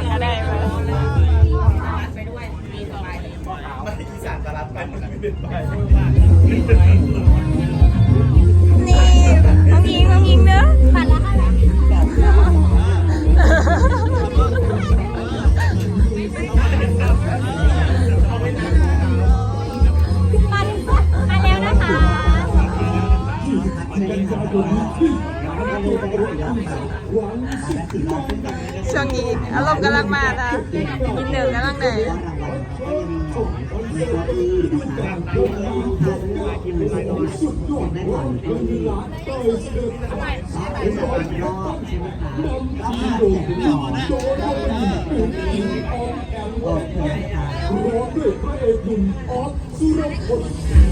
องก็ได้ไปอีสานตลาดไปหมดเลยนี่น้องยิงน้องยิงเนอะผ่านละ ช่วงนี้อารมณ์กำลังมานะกินหนึ่งกำลังไหนที่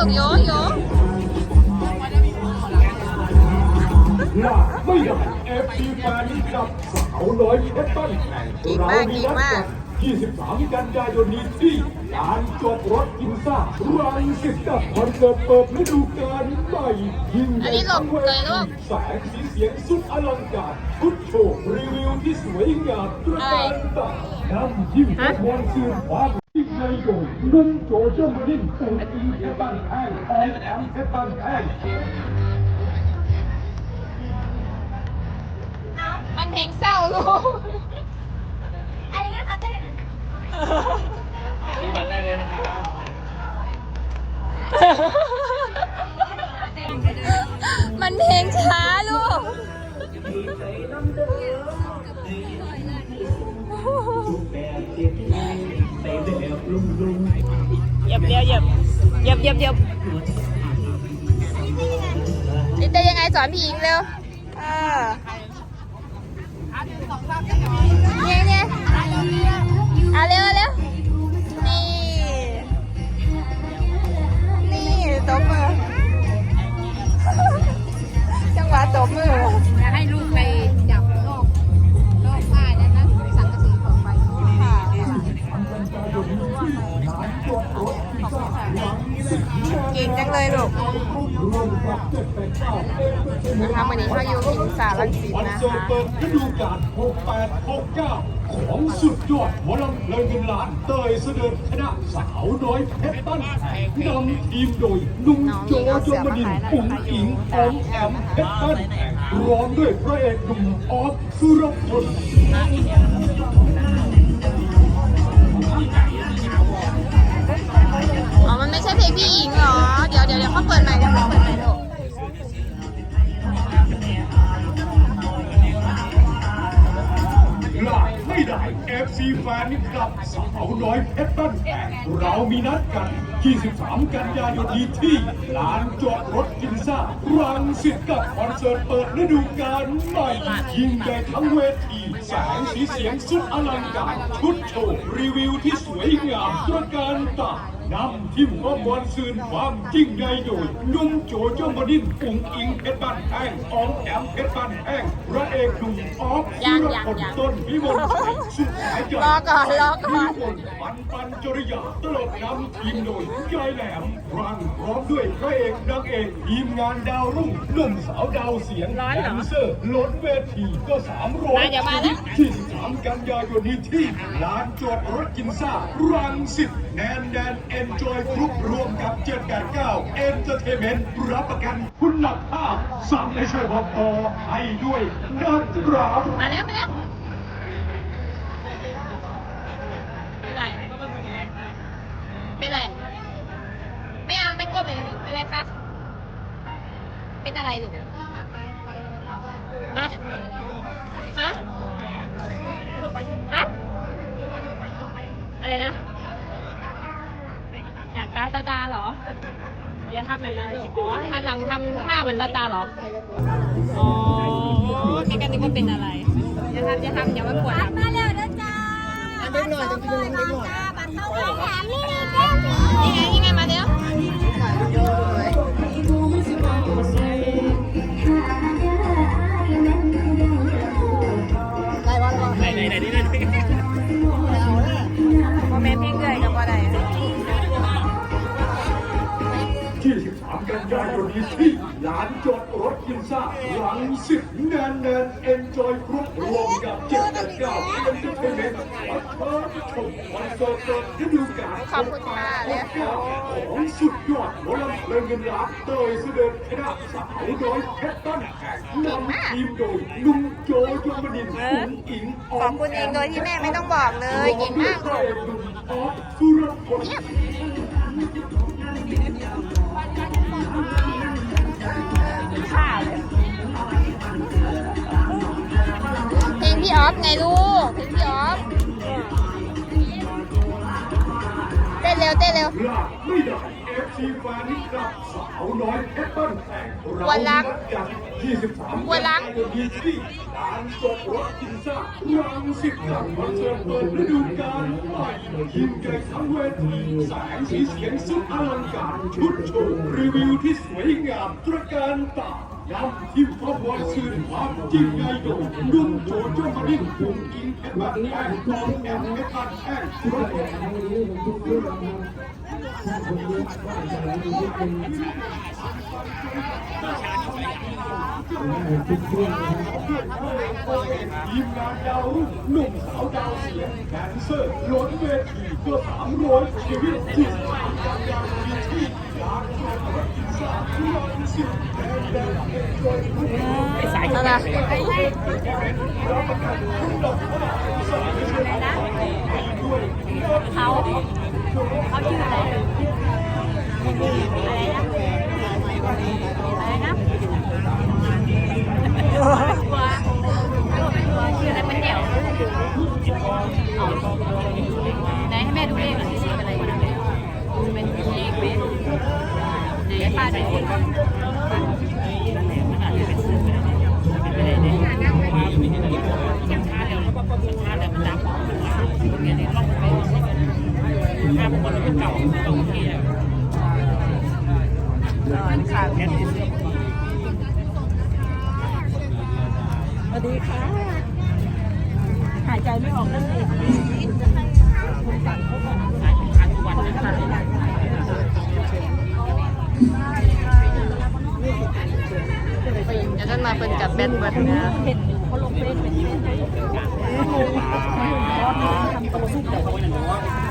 ลูกโยโยลาไม่ได้เอฟซีแฟนกับสาวน้อยเพชรบ้านแข่งเก่งมากเก่งมาก23 กันยายนนี้ที่ลานจอดรถกินซ่ารังสิตกับคอนเสิร์ตเปิดฤดูกาลใหม่ยิ่งใหญ่ทั้งเวทีแสงสี สียงสุดอลังการชุดโชว์รีวิวที่สวยงามตระการตานำยิ่งกว่ามวลซื่นความยิ่งใหญ่โดยนุ่มโจเจ้ามาดิ้นตูดอิงเพชรบ้านแข่งออมแอมเพชรบ้านแข่งมันเพลงเศร้าลูกอะไรนะคะเต้ เหยียบเดียวเหยียบเหยียบเหยียบเหยียบนี่จะยังไงสอนพี่อิงเร็วเออเนี่ยเนี่ยเอาเร็วเร็ว ก่งจังเลยลูกนะคะวันนี้เขาอยู่พิงสาลังสิตวันนะเสิร์ตคะเปิดฤดูกาล6869 ของสุดยอดหมอลำเพลินเงินล้านเตยเสด็จคณะสาวน้อยเพชรบ้านแพงนำทีมโดยนุ่มโจโจมนินทร์ปุ๋งอิงออมแอมเพชรบ้านแพงพร้อมด้วยพระเอกหนุ่มออฟสุรพลอ๋อ มันไม่ใช่เพลงพี่หญิงเหรอ เดี๋ยวเดี๋ยวเดี๋ยวเขาเปิดใหม่เดี๋ยวเขาเปิดใหม่ลูกลาดไม่ได้ FC แฟนกับสาวน้อยเพชรบ้านแพงเรามีนัดกัน 23 กันยายนนี้ที่ลานจอดรถกินซ่ารังสิตกับคอนเสิร์ตเปิดฤดูกาลใหม่ยิ่งใหญ่ทั้งเวทีแสงสีเสียงสุดอลังการ ชุดโชว์รีวิวที่สวยงามตระการตา นำทีมข้อมวลซืนความยิ่งใหญ่โดยนุ่มโจโจมบดินปุ๋งอิงเพชรบ้านแพงออมแอมเพชรบ้านแพงพระเอกหนุ่มออฟยังสุรยังพลยังต้นพิมลชัยสุดท้ายใจรอก่อนรอก่อนพิมลปันปันจริยาตลอดนำทีมโดยยายแหลมรังพร้อมด้วยพระเอกนางเอกทีมงานดาวรุ่งหนุ่มสาวดาวเสียงร้อนแดเหรอนเซอร์ล้นเวทีก็สามร้อยมาเดี๋ยวมาแล้วที่สามกันยายนนี้ที่ลานจอดรถกินซ่ารังสิต แนนแดนเอ็นจอยกรุ๊ปรวมกับ 789เอ็นเตอร์เทเมนต์รับประกันคุณภาพสั่งให้ช่วยบอกต่อให้ด้วยนะครับมาแล้วมาแล้วเป็นไรเป็นไรไม่เอาไม่กดเลยเป็นไรคะเป็นอะไรลูฮะฮะฮะอะไรนะ อยากตาตาตาเหรอ อย่าทำแบบนั้นอ๋อหันหลังทำท่าเหมือนตาตาเหรอ อ๋อไม่กันนึกว่าเป็นอะไร อย่าทำอย่าทำอย่ามาปวดบัตรมาแล้วนะจ้าบัตรสองร้อยบาทจ้าบัตรเข้าห้องแถมนี่ไงเจ้านี่ไงนี่ไงมาเร็ว 23กันยานนี้ที่ลานจอดรถกินซ่ารังสิตแนนแนนเอ็นจอยครบรวมกับเจ็ดแปดเก้าเอ็นเตอร์เทเมนต์วัดเชิญชมคอนเสิร์ตเปิดฤดูกาลขอบคุณค่ะเลยของสุดยอดหมอลำเพลงเงินล้านเตยเสด็จคณะสาวน้อยเพชรบ้นนำทีมโดยนุ่มโจโจมนินทร์อุ๋งอิงขอบคุณเองโดยที่แม่ไม่ต้องบอกเลยเก่งมากลูกออฟสุรพล พี่ออฟไงลูกเพลงพี่ออฟเต้นเร็วเต้นเร็วไม่ได้เอฟซีแฟนกับสาวน้อยเพชรบ้านแขกเราวันละนัดกัน23วันละกันยายนนี้ที่ลานจอดรถกินซ่ารังสิตกับคอนเสิร์ตเปิดฤดูกาลใหม่ยิ่งใหญ่ทั้งเวทีแสงสีเสียงสุดอลังการชุดโชว์รีวิวที่สวยงามตระการตา ย้ำที่ความบริสุทธิ์ความจริงในโดยนุ่มโจโจมาดิ้นพุงกินเพชรบ้านแขกกองแอมเพชรบ้านแขกครบทีมงานดาวรุ่งหนุ่มสาวดาวเสียงแดนเซอร์ล้นเวทีเพื่อสามร้อยชีวิตที่สามกันยายนนี้ที่ลานจอดรถกินซ่ารังสิตแดนแดนเอ็นจอยทุกคนไปสายอะไรรับประกันคุณภาพสายเพื่อ อะไรอะไรนะอะไรนะตัวตัวชื่ออะไรเป็นเดี่ยวอ๋อไหนให้แม่ดูเลขหน่อยสิอะไรนะจะเป็นเลขไหมไหนป้าดูมันอาจจะเป็นชื่อเป็นอะไรเนี่ยสัญชาติแล้วก็ต้นสัญชาติแล้วมันดับเนี่ยเนี่ยล่องไปถ้าบางคนมัน เก่าตรงที่อะค่ะแค่นี้สวัสดีค่ะ หายใจไม่ออกนั่นเองขายทุกวันนะคะเดี๋ยวจะมาเป็นกับแบนเบิร์ดนะเห็นเขาลงเฟซเป็นเฟซทำตัวสุดเลย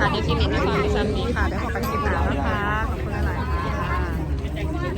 ค่ะนี่คลินมีความมีซ้ำนี้ค่ะไดี๋ยวขอไปคลิปหน้นะคะ